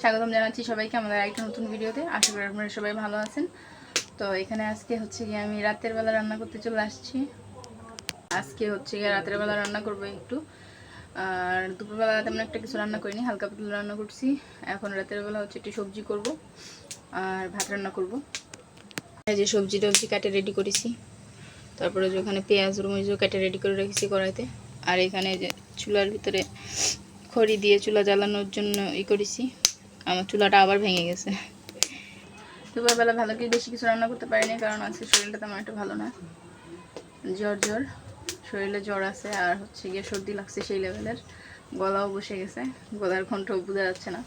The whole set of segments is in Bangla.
স্বাগতম জানাচ্ছি সবাইকে আমাদের একটা নতুন ভিডিওতে। আশা করি আপনারা সবাই ভালো আছেন। তো এখানে আজকে হচ্ছে গিয়ে আমি রাতের বেলা রান্না করতে চলে আসছি। আজকে হচ্ছে গিয়ে রাতের বেলা রান্না করব একটু। আর দুপুরবেলা তেমন একটা কিছু রান্না করিনি, হালকা পাতলা রান্না করছি। এখন রাতের বেলা হচ্ছে একটু সবজি করব আর ভাত রান্না করব। এই যে সবজি টবজি কাটে রেডি করেছি। তারপরে ওখানে পেঁয়াজ রুমিজও কেটে রেডি করে রেখেছি কড়াইতে। আর এখানে যে চুলার ভিতরে খড়ি দিয়ে চুলা জ্বালানোর জন্য ই করেছি। আমার চুলাটা আবার ভেঙে গেছে। দুপুরবেলা ভালো করে বেশি কিছু রান্না করতে পারিনি, কারণ আজকে শরীরটা তেমন একটা ভালো না। জ্বর জ্বর, শরীরে জ্বর আছে আর হচ্ছে গিয়ে সর্দি লাগছে সেই লেভেলের। গলাও বসে গেছে, গলার কণ্ঠ বোঝা যাচ্ছে না।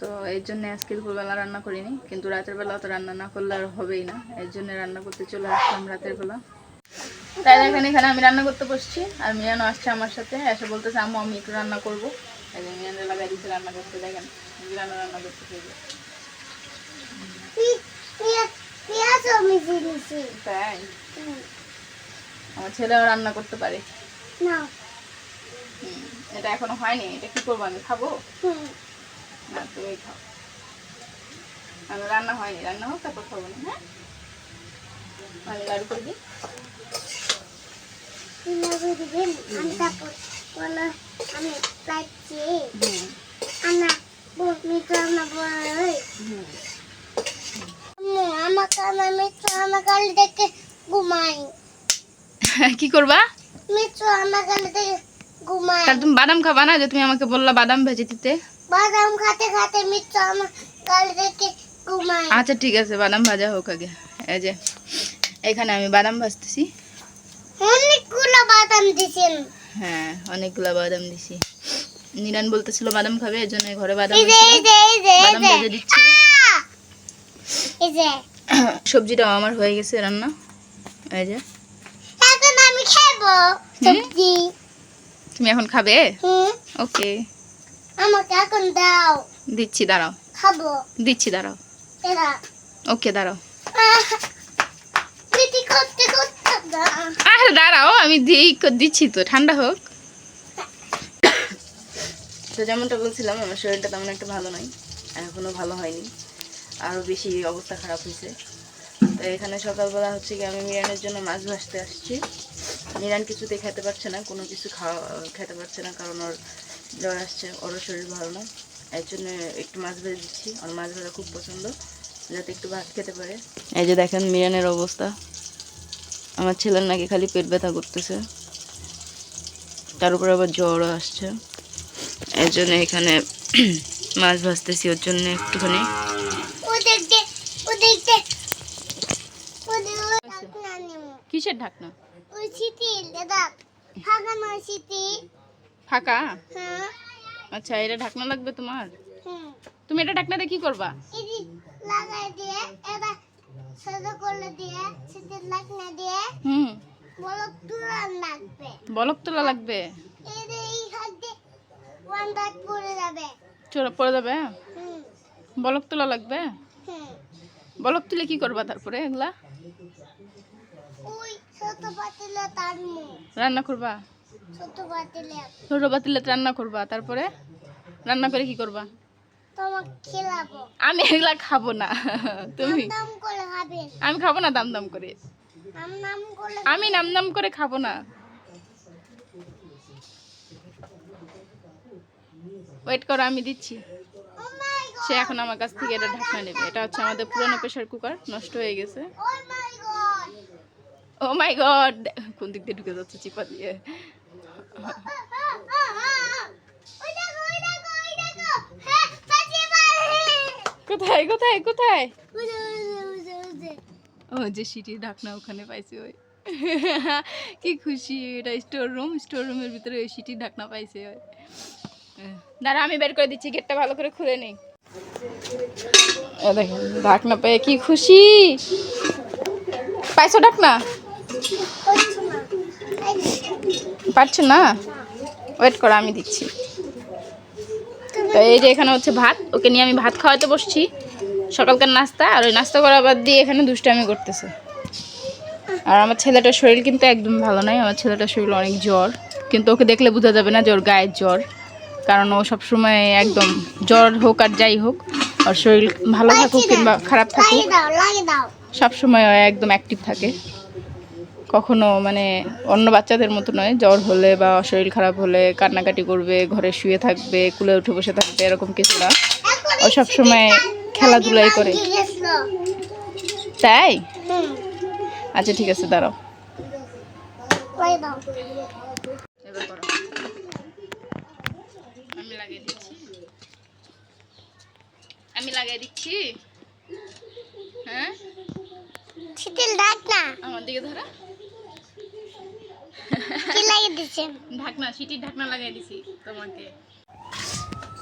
তো এর জন্য আজকে দুপুরবেলা রান্না করিনি, কিন্তু রাতের বেলা তো রান্না না করলে আর হবেই না। এর জন্য রান্না করতে চলে আসলাম রাতের বেলা। তাই দেখেন, এখানে আমি রান্না করতে বসছি, আর মিয়ানো আসছে আমার সাথে। এসে বলতেছে, আম্মু, আমি একটু রান্না করব। মিয়ানের লাগাই দিচ্ছে রান্না করতে, দেখেন। রান্না রান্না করতে চাইবে তাই আমার ছেলেও রান্না করতে পারে। না এটা এখনও হয়নি। এটা কি করব আমি? খাব? না তুমি খাও। আমি রান্না হয়নি। রান্না হোক তারপর খাব না হ্যাঁ? আমি লাড়ু করে দিই। আমি তারপর আমি হুম। আনা কি করবা? তুমি বাদাম খাবা না যে তুমি আমাকে বললা বাদাম ভেজে দিতে? বাদাম খাতে খাতে মিত্র আমার গালে দেখে ঘুমাই আচ্ছা ঠিক আছে বাদাম ভাজা হোক আগে। এই যে এখানে আমি বাদাম ভাজতেছি। অনেকগুলো বাদাম দিছেন। হ্যাঁ অনেকগুলা বাদাম দিছি। নিরান বলতেছিল বাদাম খাবে এর জন্য ঘরে বাদাম বাদাম ভেজে দিচ্ছি। আহ! সবজিটাও আমার হয়ে গেছে রান্না। এই যে। এখন আমি খাব সবজি। তুমি এখন খাবে? ওকে। আমাকে এখন দাও। দিচ্ছি দাঁড়াও। খাব। দিচ্ছি দাঁড়াও। ওকে দাঁড়াও। আরে দাঁড়াও আমি দিই দিচ্ছি তো ঠান্ডা হোক। তো যেমনটা বলছিলাম, আমার শরীরটা তেমন একটা ভালো নয় এখনও ভালো হয়নি, আরও বেশি অবস্থা খারাপ হয়েছে। তো এখানে সকালবেলা হচ্ছে কি আমি মিরানের জন্য মাছ ভাজতে আসছি। মিরান কিছুতে খেতে পারছে না, কোনো কিছু খাওয়া, খেতে পারছে না, কারণ ওর জ্বর আসছে, ওরও শরীর ভালো না। এর জন্য একটু মাছ ভেজে দিচ্ছি, ওর মাছ ভাজা খুব পছন্দ, যাতে একটু ভাত খেতে পারে। এই যে দেখেন মিরানের অবস্থা। আমার ছেলের নাকি খালি পেট ব্যথা করতেছে। তার উপর আবার জ্বরও আসছে। এর জন্য এখানে মাছ ভাজতেছি ওর জন্য একটুখানি। কিসের ঢাকনা? ফাঁকা হ্যাঁ। আচ্ছা এটা ঢাকনা লাগবে তোমার? তুমি এটা ঢাকনাতে কি করবা? লাগাই দিয়ে এটা সাদা করলে দিয়ে সেটা লাগনা দিয়ে হুম। বলো তুলার লাগবে। বলক তোলা লাগবে? এই হাত দিয়ে ওয়ান ডাট পড়ে যাবে চোরা পড়ে যাবে? বলক তোলা লাগবে? বলক তুলে কি করবা তারপরে এগুলা? রান্না করবা? ছোট পাতিলে। রান্না করবা তারপরে? রান্না করে কি করবা? আমি এগুলা খাব না। তুমি? আমি খাব না দাম দাম করে আমি নাম নাম করে খাব না। ওয়েট করো, আমি দিচ্ছি। সে এখন আমার কাছ থেকে এটা ঢাকনা নেবে। এটা হচ্ছে আমাদের পুরনো প্রেশার কুকার নষ্ট হয়ে গেছে। ও মাই গড কোন দিক দিয়ে ঢুকে যাচ্ছে চিপা দিয়ে? কোথায় কোথায় কোথায়? ও যে সিটির ঢাকনা ওখানে পাইছে ওই। কি খুশি, এটা স্টোর রুম স্টোর রুমের ভিতরে ওই সিটির ঢাকনা পাইছে ওই। দাঁড়া, আমি বের করে দিচ্ছি, গেটটা ভালো করে খুলে নেই। দেখেন, ঢাকনা পেয়ে কি খুশি। পাইছো ঢাকনা? পারছ না? ওয়েট করো, আমি দিচ্ছি। তো এই যে এখানে হচ্ছে ভাত, ওকে নিয়ে আমি ভাত খাওয়াতে বসছি। সকালকার নাস্তা, আর ওই নাস্তা করার বাদ দিয়ে এখানে দুষ্টামি করতেছে। আর আমার ছেলেটার শরীর কিন্তু একদম ভালো নয় আমার ছেলেটার শরীর অনেক জ্বর। কিন্তু ওকে দেখলে বোঝা যাবে না ওর গায়ের জ্বর। কারণ ও সবসময় একদম জ্বর হোক আর যাই হোক ওর শরীর ভালো থাকুক কিংবা খারাপ থাকুক সবসময় ও একদম অ্যাক্টিভ থাকে। কখনো মানে অন্য বাচ্চাদের মতো নয় জ্বর হলে বা শরীর খারাপ হলে কান্নাকাটি করবে ঘরে শুয়ে থাকবে কুলে উঠে বসে থাকবে এরকম কিছু না। ও সবসময় খেলাধুলাই করে। তাই? আচ্ছা ঠিক আছে দাঁড়াও লাগিয়ে দাও এবার করো আমি লাগিয়ে দিচ্ছি। আমি লাগিয়ে দিচ্ছি। হ্যাঁ? আমার দিকে ধরো। কি লাগিয়ে দিচ্ছেন ঢাকনা ঢাকনা লাগিয়ে দিছি তোমাকে।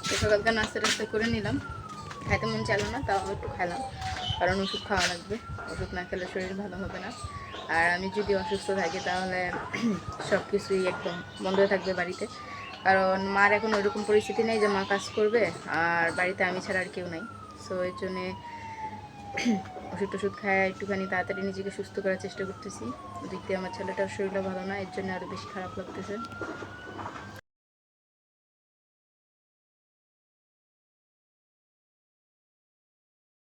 তো সকালকার নাস্তা টাস্তা করে নিলাম। খাইতে মন চাইলো না তাও একটু খেলাম কারণ ওষুধ খাওয়া লাগবে। ওষুধ না খেলে শরীর ভালো হবে না। আর আমি যদি অসুস্থ থাকি তাহলে সব কিছুই একদম বন্ধ থাকবে বাড়িতে। কারণ মার এখন ওইরকম পরিস্থিতি নেই যে মা কাজ করবে, আর বাড়িতে আমি ছাড়া আর কেউ নাই। সো এর জন্যে ওষুধ টষুধ খায়, একটুখানি তাড়াতাড়ি নিজেকে সুস্থ করার চেষ্টা করতেছি। ওদিক দিয়ে আমার ছেলেটার শরীরটা ভালো না, এর জন্য আরও বেশি খারাপ লাগতেছে।